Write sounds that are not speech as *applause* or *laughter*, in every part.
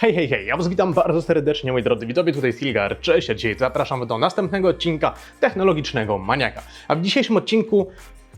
Hej, hej, hej, ja was witam bardzo serdecznie, moi drodzy widzowie, tutaj Silgar, cześć, a dzisiaj zapraszam do następnego odcinka Technologicznego Maniaka. A w dzisiejszym odcinku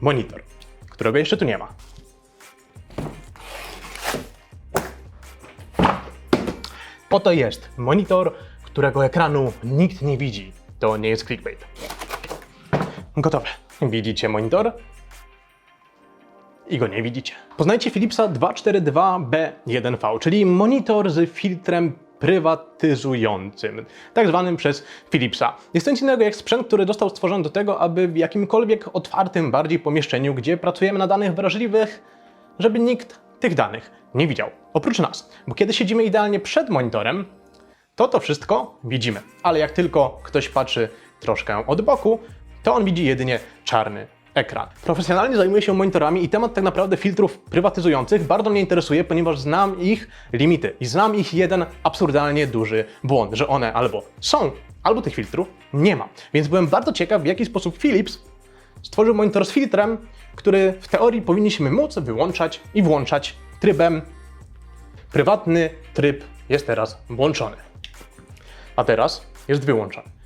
monitor, którego jeszcze tu nie ma. Oto jest monitor, którego ekranu nikt nie widzi. To nie jest clickbait. Gotowe. Widzicie monitor? I go nie widzicie. Poznajcie Philipsa 242B1V, czyli monitor z filtrem prywatyzującym, tak zwanym przez Philipsa. Jest to nic innego jak sprzęt, który został stworzony do tego, aby w jakimkolwiek otwartym bardziej pomieszczeniu, gdzie pracujemy na danych wrażliwych, żeby nikt tych danych nie widział. Oprócz nas, bo kiedy siedzimy idealnie przed monitorem, to to wszystko widzimy. Ale jak tylko ktoś patrzy troszkę od boku, to on widzi jedynie czarny ekran. Profesjonalnie zajmuję się monitorami i temat tak naprawdę filtrów prywatyzujących bardzo mnie interesuje, ponieważ znam ich limity i znam ich jeden absurdalnie duży błąd, że one albo są, albo tych filtrów nie ma. Więc byłem bardzo ciekaw, w jaki sposób Philips stworzył monitor z filtrem, który w teorii powinniśmy móc wyłączać i włączać trybem prywatny tryb jest teraz włączony. A teraz jest wyłączony.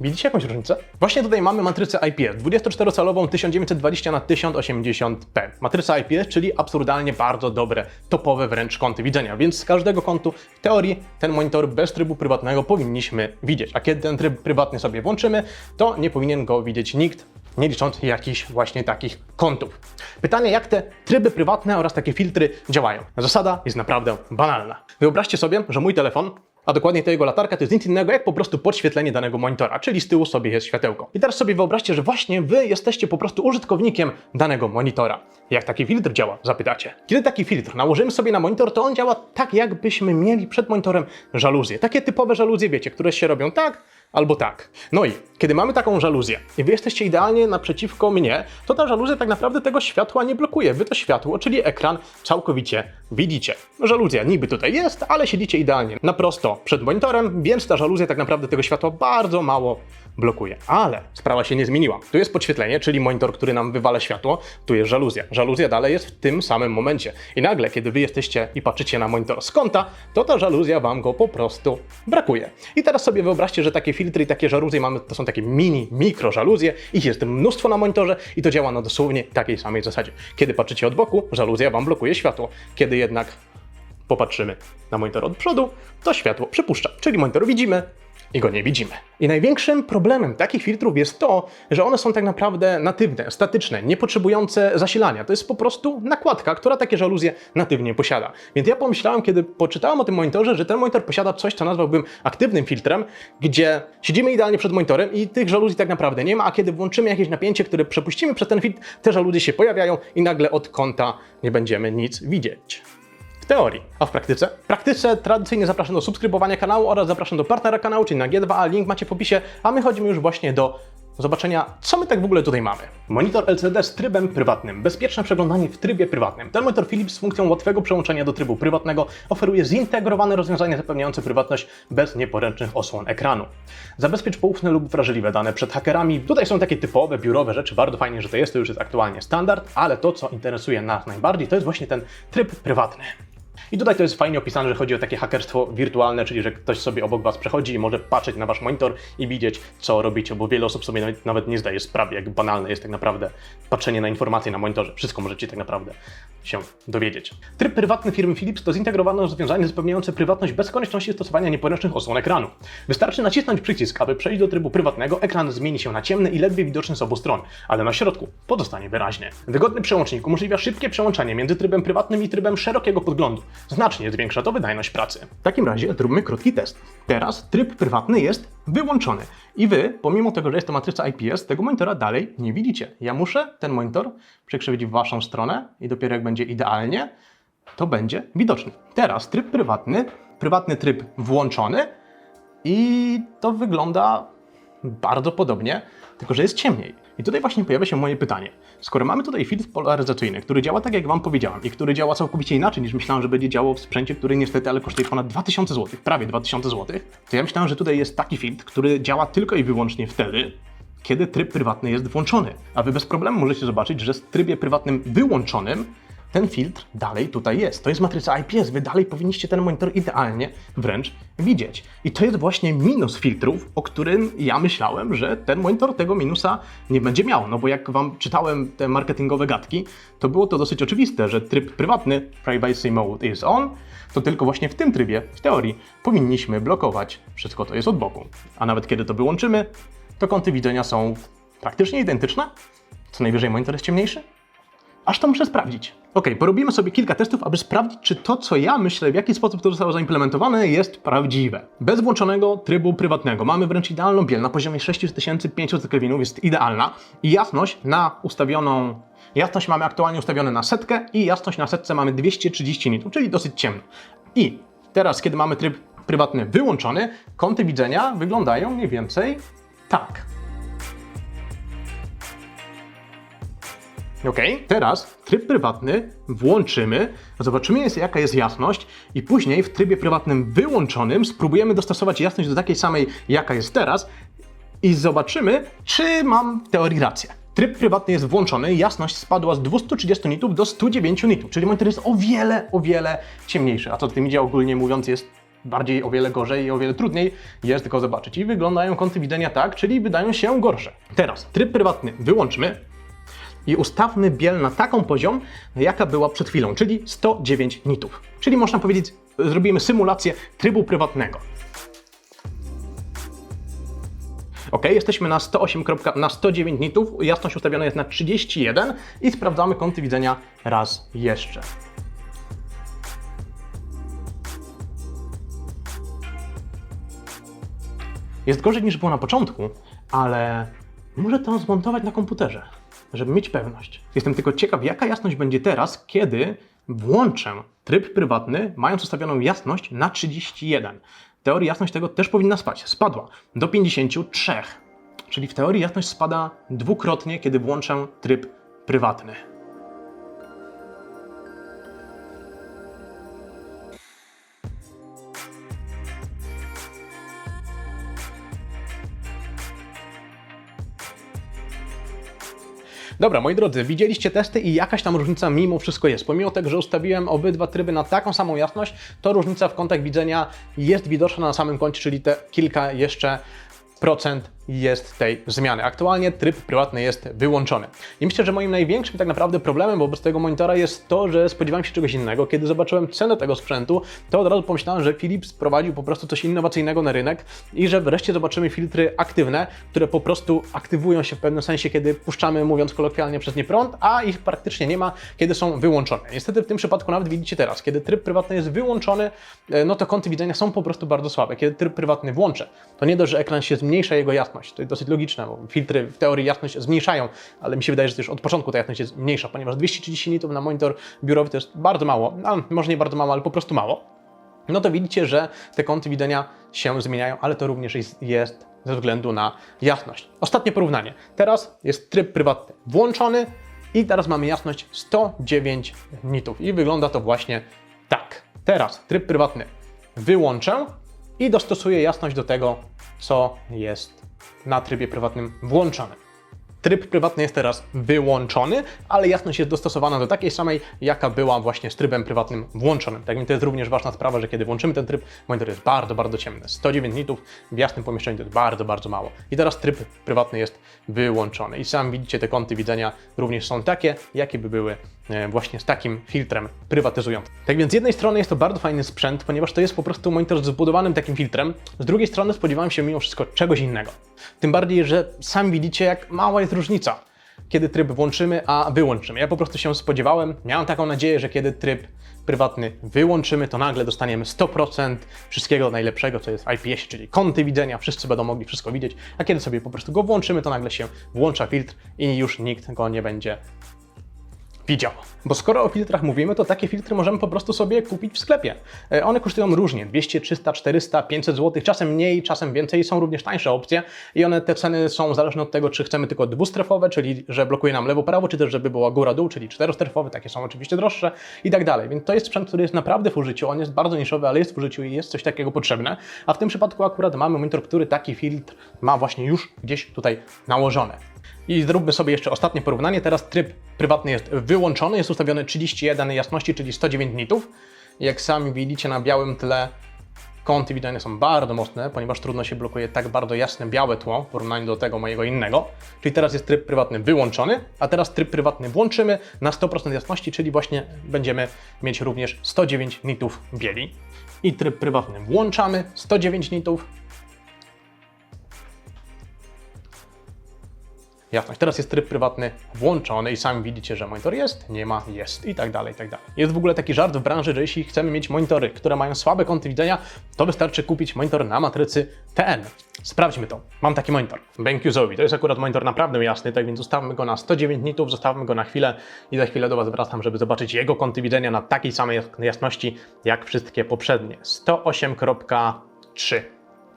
Widzicie jakąś różnicę? Właśnie tutaj mamy matrycę IPS, 24-calową 1920 na 1080p. Matryca IPS, czyli absurdalnie bardzo dobre, topowe wręcz kąty widzenia, więc z każdego kątu w teorii ten monitor bez trybu prywatnego powinniśmy widzieć. A kiedy ten tryb prywatny sobie włączymy, to nie powinien go widzieć nikt, nie licząc jakichś właśnie takich kątów. Pytanie, jak te tryby prywatne oraz takie filtry działają? Zasada jest naprawdę banalna. Wyobraźcie sobie, że mój telefon a dokładnie to jego latarka to jest nic innego jak po prostu podświetlenie danego monitora, czyli z tyłu sobie jest światełko. I teraz sobie wyobraźcie, że właśnie wy jesteście po prostu użytkownikiem danego monitora. Jak taki filtr działa? Zapytacie. Kiedy taki filtr nałożymy sobie na monitor, to on działa tak, jakbyśmy mieli przed monitorem żaluzję. Takie typowe żaluzje, wiecie, które się robią tak albo tak. No i kiedy mamy taką żaluzję i wy jesteście idealnie naprzeciwko mnie, to ta żaluzja tak naprawdę tego światła nie blokuje. Wy to światło, czyli ekran, całkowicie widzicie. Żaluzja niby tutaj jest, ale siedzicie idealnie na prosto przed monitorem, więc ta żaluzja tak naprawdę tego światła bardzo mało blokuje. Ale sprawa się nie zmieniła. Tu jest podświetlenie, czyli monitor, który nam wywala światło, tu jest żaluzja. Żaluzja dalej jest w tym samym momencie. I nagle, kiedy wy jesteście i patrzycie na monitor z kąta, to ta żaluzja wam go po prostu brakuje. I teraz sobie wyobraźcie, że takie filtry i takie żaluzje mamy, to są takie mini, mikro żaluzje, ich jest mnóstwo na monitorze i to działa na dosłownie takiej samej zasadzie. Kiedy patrzycie od boku, żaluzja wam blokuje światło. Kiedy jednak popatrzymy na monitor od przodu, to światło przypuszcza, czyli monitor widzimy i go nie widzimy. I największym problemem takich filtrów jest to, że one są tak naprawdę natywne, statyczne, nie potrzebujące zasilania. To jest po prostu nakładka, która takie żaluzje natywnie posiada. Więc ja pomyślałem, kiedy poczytałem o tym monitorze, że ten monitor posiada coś, co nazwałbym aktywnym filtrem, gdzie siedzimy idealnie przed monitorem i tych żaluzji tak naprawdę nie ma, a kiedy włączymy jakieś napięcie, które przepuścimy przez ten filtr, te żaluzje się pojawiają i nagle od kąta nie będziemy nic widzieć teorii. A w praktyce? W praktyce tradycyjnie zapraszam do subskrybowania kanału oraz zapraszam do partnera kanału, czyli na G2A, link macie w opisie, a my chodzimy już właśnie do zobaczenia, co my tak w ogóle tutaj mamy. Monitor LCD z trybem prywatnym. Bezpieczne przeglądanie w trybie prywatnym. Ten monitor Philips z funkcją łatwego przełączenia do trybu prywatnego oferuje zintegrowane rozwiązanie zapewniające prywatność bez nieporęcznych osłon ekranu. Zabezpiecz poufne lub wrażliwe dane przed hakerami. Tutaj są takie typowe, biurowe rzeczy. Bardzo fajnie, że to jest, to już jest aktualnie standard, ale to, co interesuje nas najbardziej, to jest właśnie ten tryb prywatny. I tutaj to jest fajnie opisane, że chodzi o takie hakerstwo wirtualne, czyli że ktoś sobie obok Was przechodzi i może patrzeć na Wasz monitor i widzieć, co robicie, bo wiele osób sobie nawet, nie zdaje sprawy, jak banalne jest tak naprawdę patrzenie na informacje na monitorze. Wszystko możecie tak naprawdę się dowiedzieć. Tryb prywatny firmy Philips to zintegrowane rozwiązanie zapewniające prywatność bez konieczności stosowania nieporęcznych osłon ekranu. Wystarczy nacisnąć przycisk, aby przejść do trybu prywatnego, ekran zmieni się na ciemny i ledwie widoczny z obu stron, ale na środku pozostanie wyraźny. Wygodny przełącznik umożliwia szybkie przełączanie między trybem prywatnym i trybem szerokiego podglądu. Znacznie zwiększa to wydajność pracy. W takim razie zróbmy krótki test. Teraz tryb prywatny jest wyłączony. I wy, pomimo tego, że jest to matryca IPS, tego monitora dalej nie widzicie. Ja muszę ten monitor przekrzywić w waszą stronę i dopiero jak będzie idealnie, to będzie widoczny. Teraz tryb prywatny, prywatny tryb włączony i to wygląda bardzo podobnie, tylko że jest ciemniej. I tutaj właśnie pojawia się moje pytanie. Skoro mamy tutaj filtr polaryzacyjny, który działa tak, jak Wam powiedziałem, i który działa całkowicie inaczej niż myślałem, że będzie działał w sprzęcie, który niestety ale kosztuje ponad 2000 zł, prawie 2000 zł, to ja myślałem, że tutaj jest taki filtr, który działa tylko i wyłącznie wtedy, kiedy tryb prywatny jest włączony. A Wy bez problemu możecie zobaczyć, że w trybie prywatnym wyłączonym ten filtr dalej tutaj jest. To jest matryca IPS, wy dalej powinniście ten monitor idealnie wręcz widzieć. I to jest właśnie minus filtrów, o którym ja myślałem, że ten monitor tego minusa nie będzie miał. No bo jak wam czytałem te marketingowe gadki, to było to dosyć oczywiste, że tryb prywatny, Privacy Mode is on, to tylko właśnie w tym trybie, w teorii, powinniśmy blokować wszystko, co jest od boku. A nawet kiedy to wyłączymy, to kąty widzenia są praktycznie identyczne. Co najwyżej monitor jest ciemniejszy. Aż to muszę sprawdzić. Ok, porobimy sobie kilka testów, aby sprawdzić, czy to, co ja myślę, w jaki sposób to zostało zaimplementowane, jest prawdziwe. Bez włączonego trybu prywatnego mamy wręcz idealną biel na poziomie 6500 kelwinów, jest idealna i jasność na ustawioną. Jasność mamy aktualnie ustawione na setkę i jasność na setce mamy 230 nitów, czyli dosyć ciemno. I teraz, kiedy mamy tryb prywatny wyłączony, kąty widzenia wyglądają mniej więcej tak. Ok, teraz tryb prywatny włączymy, zobaczymy jaka jest jasność i później w trybie prywatnym wyłączonym spróbujemy dostosować jasność do takiej samej, jaka jest teraz i zobaczymy, czy mam w teorii rację. Tryb prywatny jest włączony, jasność spadła z 230 nitów do 109 nitów, czyli monitor jest o wiele, o wiele ciemniejszy. A co w tym idzie ogólnie mówiąc jest bardziej o wiele gorzej i o wiele trudniej jest tylko zobaczyć. I wyglądają kąty widzenia tak, czyli wydają się gorsze. Teraz tryb prywatny wyłączmy i ustawmy biel na taką poziom, jaka była przed chwilą, czyli 109 nitów. Czyli można powiedzieć, zrobimy symulację trybu prywatnego. Ok, jesteśmy na 108, na 109 nitów, jasność ustawiona jest na 31 i sprawdzamy kąty widzenia raz jeszcze. Jest gorzej niż było na początku, ale muszę to zmontować na komputerze, żeby mieć pewność. Jestem tylko ciekaw, jaka jasność będzie teraz, kiedy włączę tryb prywatny, mając ustawioną jasność na 31. W teorii jasność tego też powinna spać. Spadła do 53. Czyli w teorii jasność spada dwukrotnie, kiedy włączę tryb prywatny. Dobra, moi drodzy, widzieliście testy i jakaś tam różnica mimo wszystko jest. Pomimo tego, że ustawiłem obydwa tryby na taką samą jasność, to różnica w kątach widzenia jest widoczna na samym kącie, czyli te kilka jeszcze procent jest tej zmiany. Aktualnie tryb prywatny jest wyłączony. I myślę, że moim największym tak naprawdę problemem wobec tego monitora jest to, że spodziewałem się czegoś innego. Kiedy zobaczyłem cenę tego sprzętu, to od razu pomyślałem, że Philips prowadził po prostu coś innowacyjnego na rynek i że wreszcie zobaczymy filtry aktywne, które po prostu aktywują się w pewnym sensie, kiedy puszczamy, mówiąc kolokwialnie, przez nie prąd, a ich praktycznie nie ma, kiedy są wyłączone. Niestety w tym przypadku nawet widzicie teraz, kiedy tryb prywatny jest wyłączony, e, no to kąty widzenia są po prostu bardzo słabe. Kiedy tryb prywatny włączę, to nie dość, że ekran się zmniejsza jego jasność, jasność. To jest dosyć logiczne, bo filtry w teorii jasność zmniejszają, ale mi się wydaje, że już od początku ta jasność jest mniejsza, ponieważ 230 nitów na monitor biurowy to jest bardzo mało, no, może nie bardzo mało, ale po prostu mało. No to widzicie, że te kąty widzenia się zmieniają, ale to również jest, jest ze względu na jasność. Ostatnie porównanie. Teraz jest tryb prywatny włączony i teraz mamy jasność 109 nitów i wygląda to właśnie tak. Teraz tryb prywatny wyłączę i dostosuję jasność do tego, co jest na trybie prywatnym włączony. Tryb prywatny jest teraz wyłączony, ale jasność jest dostosowana do takiej samej, jaka była właśnie z trybem prywatnym włączonym. Tak więc to jest również ważna sprawa, że kiedy włączymy ten tryb, monitor jest bardzo, bardzo ciemny. 109 nitów w jasnym pomieszczeniu to jest bardzo, bardzo mało. I teraz tryb prywatny jest wyłączony. I sam widzicie, te kąty widzenia również są takie, jakie by były właśnie z takim filtrem prywatyzującym. Tak więc z jednej strony jest to bardzo fajny sprzęt, ponieważ to jest po prostu monitor zbudowanym takim filtrem. Z drugiej strony spodziewałem się mimo wszystko czegoś innego. Tym bardziej, że sam widzicie, jak mała jest różnica, kiedy tryb włączymy, a wyłączymy. Ja po prostu się spodziewałem, miałem taką nadzieję, że kiedy tryb prywatny wyłączymy, to nagle dostaniemy 100% wszystkiego najlepszego, co jest w IPS, czyli kąty widzenia, wszyscy będą mogli wszystko widzieć, a kiedy sobie po prostu go włączymy, to nagle się włącza filtr i już nikt go nie będzie Bo skoro o filtrach mówimy, to takie filtry możemy po prostu sobie kupić w sklepie. E, One kosztują różnie, 200, 300, 400, 500 zł, czasem mniej, czasem więcej, są również tańsze opcje i one, te ceny są zależne od tego, czy chcemy tylko dwustrefowe, czyli że blokuje nam lewo-prawo, czy też żeby była góra-dół, czyli czterostrefowe, takie są oczywiście droższe i tak dalej. Więc to jest sprzęt, który jest naprawdę w użyciu, on jest bardzo niszowy, ale jest w użyciu i jest coś takiego potrzebne, a w tym przypadku akurat mamy monitor, który taki filtr ma właśnie już gdzieś tutaj nałożony. I zróbmy sobie jeszcze ostatnie porównanie. Teraz tryb prywatny jest wyłączony, jest ustawiony 31 jasności, czyli 109 nitów. Jak sami widzicie na białym tle, kąty widzenia są bardzo mocne, ponieważ trudno się blokuje tak bardzo jasne białe tło w porównaniu do tego mojego innego. Czyli teraz jest tryb prywatny wyłączony, a teraz tryb prywatny włączymy na 100% jasności, czyli właśnie będziemy mieć również 109 nitów bieli. I tryb prywatny włączamy, 109 nitów, Jasność. Teraz jest tryb prywatny włączony i sami widzicie, że monitor jest, nie ma, jest i tak dalej, i tak dalej. Jest w ogóle taki żart w branży, że jeśli chcemy mieć monitory, które mają słabe kąty widzenia, to wystarczy kupić monitor na matrycy TN. Sprawdźmy to. Mam taki monitor, BenQ Zoe. To jest akurat monitor naprawdę jasny, tak więc ustawmy go na 109 nitów, zostawmy go na chwilę i za chwilę do Was wracam, żeby zobaczyć jego kąty widzenia na takiej samej jasności jak wszystkie poprzednie. 108.3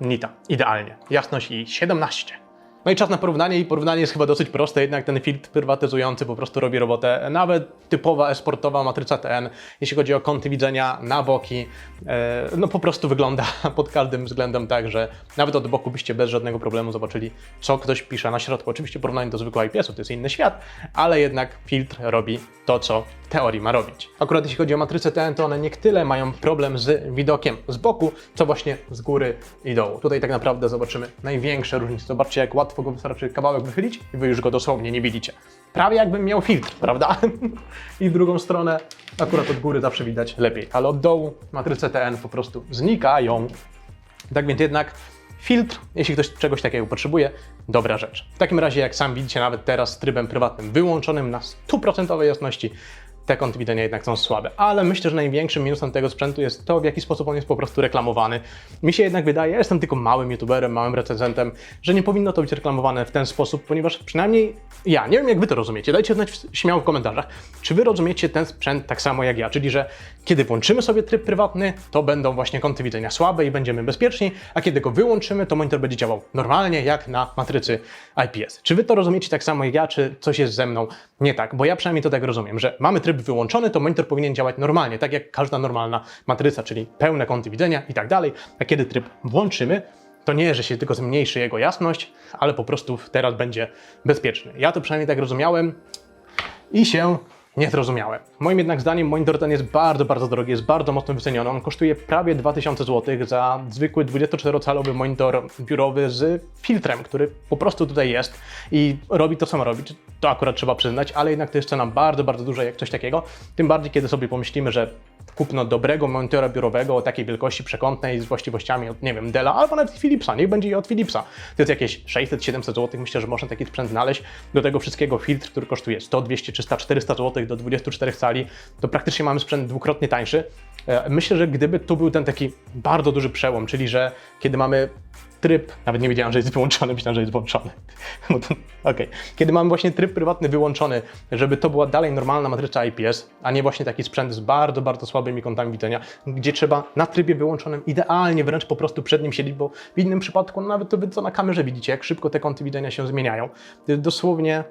nita. Idealnie. Jasność i 17. No i czas na porównanie i porównanie jest chyba dosyć proste, jednak ten filtr prywatyzujący po prostu robi robotę. Nawet typowa esportowa matryca TN, jeśli chodzi o kąty widzenia na boki, e, no po prostu wygląda *laughs* pod każdym względem tak, że nawet od boku byście bez żadnego problemu zobaczyli, co ktoś pisze na środku. Oczywiście w porównaniu do zwykłego IPS-u to jest inny świat, ale jednak filtr robi to, co teorii ma robić. Akurat jeśli chodzi o matrycę TN, to one nie tyle mają problem z widokiem z boku, co właśnie z góry i dołu. Tutaj tak naprawdę zobaczymy największe różnice. Zobaczcie, jak łatwo go wystarczy kawałek wychylić i wy już go dosłownie nie widzicie. Prawie jakbym miał filtr, prawda? *laughs* I w drugą stronę akurat od góry zawsze widać lepiej, ale od dołu matryce TN po prostu znikają. Tak więc jednak filtr, jeśli ktoś czegoś takiego potrzebuje, dobra rzecz. W takim razie, jak sam widzicie, nawet teraz z trybem prywatnym wyłączonym na 100% jasności, te kąty widzenia jednak są słabe. Ale myślę, że największym minusem tego sprzętu jest to, w jaki sposób on jest po prostu reklamowany. Mi się jednak wydaje, ja jestem tylko małym youtuberem, małym recenzentem, że nie powinno to być reklamowane w ten sposób, ponieważ przynajmniej ja, nie wiem jak wy to rozumiecie, dajcie znać śmiało w komentarzach, czy wy rozumiecie ten sprzęt tak samo jak ja, czyli że kiedy włączymy sobie tryb prywatny, to będą właśnie kąty widzenia słabe i będziemy bezpieczni, a kiedy go wyłączymy, to monitor będzie działał normalnie, jak na matrycy IPS. Czy wy to rozumiecie tak samo jak ja, czy coś jest ze mną nie tak? Bo ja przynajmniej to tak rozumiem, że mamy tryb wyłączony, to monitor powinien działać normalnie, tak jak każda normalna matryca, czyli pełne kąty widzenia i tak dalej, a kiedy tryb włączymy, to nie, że się tylko zmniejszy jego jasność, ale po prostu teraz będzie bezpieczny. Ja to przynajmniej tak rozumiałem i się nie zrozumiałem. Moim jednak zdaniem monitor ten jest bardzo, bardzo drogi, jest bardzo mocno wyceniony. On kosztuje prawie 2000 zł za zwykły 24-calowy monitor biurowy z filtrem, który po prostu tutaj jest i robi to, co ma robić. To akurat trzeba przyznać, ale jednak to jest cena bardzo, bardzo duża jak coś takiego. Tym bardziej, kiedy sobie pomyślimy, że kupno dobrego monitora biurowego o takiej wielkości przekątnej z właściwościami od, nie wiem, Della albo nawet Philipsa, niech będzie i od Philipsa. To jest jakieś 600-700 zł, myślę, że można taki sprzęt znaleźć. Do tego wszystkiego filtr, który kosztuje 100, 200, 300, 400 zł do 24 cali, to praktycznie mamy sprzęt dwukrotnie tańszy. E, Myślę, że gdyby tu był ten taki bardzo duży przełom, czyli że kiedy mamy tryb, nawet nie wiedziałem, że jest wyłączony, myślałem, że jest włączony. *laughs* No to, okej. Kiedy mamy właśnie tryb prywatny wyłączony, żeby to była dalej normalna matryca IPS, a nie właśnie taki sprzęt z bardzo, bardzo słabymi kątami widzenia, gdzie trzeba na trybie wyłączonym idealnie wręcz po prostu przed nim siedzieć, bo w innym przypadku, no nawet to wy co na kamerze widzicie, jak szybko te kąty widzenia się zmieniają. Dosłownie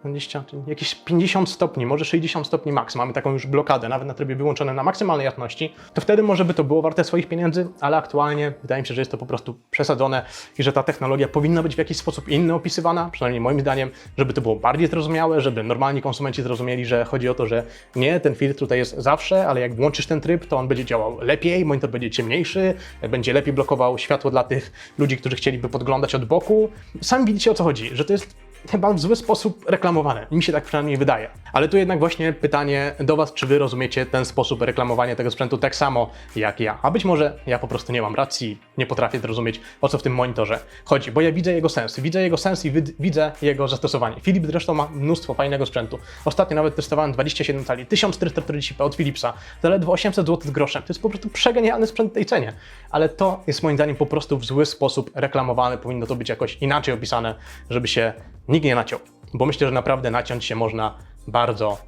20, czyli jakieś 50 stopni, może 60 stopni max. Mamy taką już blokadę, nawet na trybie wyłączonym na maksymalnej jasności. To wtedy może by to było warte swoich pieniędzy, ale aktualnie wydaje mi się, że jest to po prostu przesadzone i że ta technologia powinna być w jakiś sposób inny opisywana, przynajmniej moim zdaniem, żeby to było bardziej zrozumiałe, żeby normalni konsumenci zrozumieli, że chodzi o to, że nie, ten filtr tutaj jest zawsze, ale jak włączysz ten tryb, to on będzie działał lepiej, monitor będzie ciemniejszy, będzie lepiej blokował światło dla tych ludzi, którzy chcieliby podglądać od boku. Sami widzicie o co chodzi, że to jest chyba w zły sposób reklamowane. Mi się tak przynajmniej wydaje. Ale tu jednak właśnie pytanie do Was, czy Wy rozumiecie ten sposób reklamowania tego sprzętu tak samo jak ja? A być może ja po prostu nie mam racji, nie potrafię zrozumieć, o co w tym monitorze chodzi, bo ja widzę jego sens. Widzę jego sens i wid- widzę jego zastosowanie. Filip zresztą ma mnóstwo fajnego sprzętu. Ostatnio nawet testowałem 27 cali, 1440p od Philipsa, za ledwo 800 zł z groszem. To jest po prostu przegenialny sprzęt w tej cenie. Ale to jest moim zdaniem po prostu w zły sposób reklamowane. Powinno to być jakoś inaczej opisane, żeby się nikt nie naciął. Bo myślę, że naprawdę naciąć się można bardzo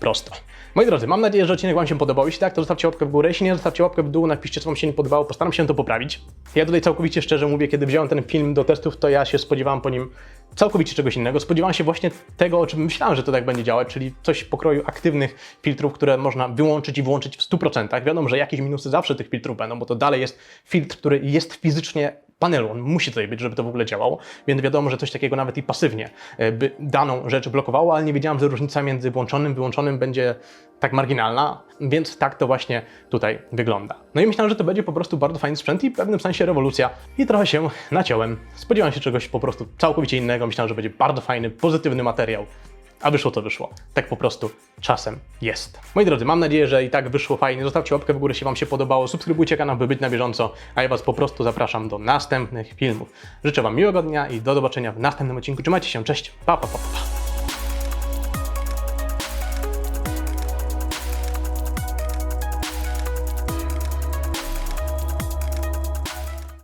prosto. Moi drodzy, mam nadzieję, że odcinek Wam się podobał. Jeśli tak, to zostawcie łapkę w górę. Jeśli nie, zostawcie łapkę w dół, napiszcie, co Wam się nie podobało. Postaram się to poprawić. Ja tutaj całkowicie szczerze mówię, kiedy wziąłem ten film do testów, to ja się spodziewałem po nim całkowicie czegoś innego. Spodziewałem się właśnie tego, o czym myślałem, że to tak będzie działać, czyli coś pokroju aktywnych filtrów, które można wyłączyć i włączyć w 100%. Wiadomo, że jakieś minusy zawsze tych filtrów będą, bo to dalej jest filtr, który jest fizycznie panelu. On musi tutaj być, żeby to w ogóle działało, więc wiadomo, że coś takiego nawet i pasywnie e, by daną rzecz blokowało, ale nie wiedziałem, że różnica między włączonym, wyłączonym będzie tak marginalna, więc tak to właśnie tutaj wygląda. No i myślałem, że to będzie po prostu bardzo fajny sprzęt i w pewnym sensie rewolucja i trochę się naciąłem. Spodziewałem się czegoś po prostu całkowicie innego, myślałem, że będzie bardzo fajny, pozytywny materiał. A wyszło to wyszło. Tak po prostu czasem jest. Moi drodzy, mam nadzieję, że i tak wyszło fajnie. Zostawcie łapkę w górę, jeśli Wam się podobało. Subskrybujcie kanał, by być na bieżąco. A ja Was po prostu zapraszam do następnych filmów. Życzę Wam miłego dnia i do zobaczenia w następnym odcinku. Trzymajcie się, cześć, pa, pa, pa, pa.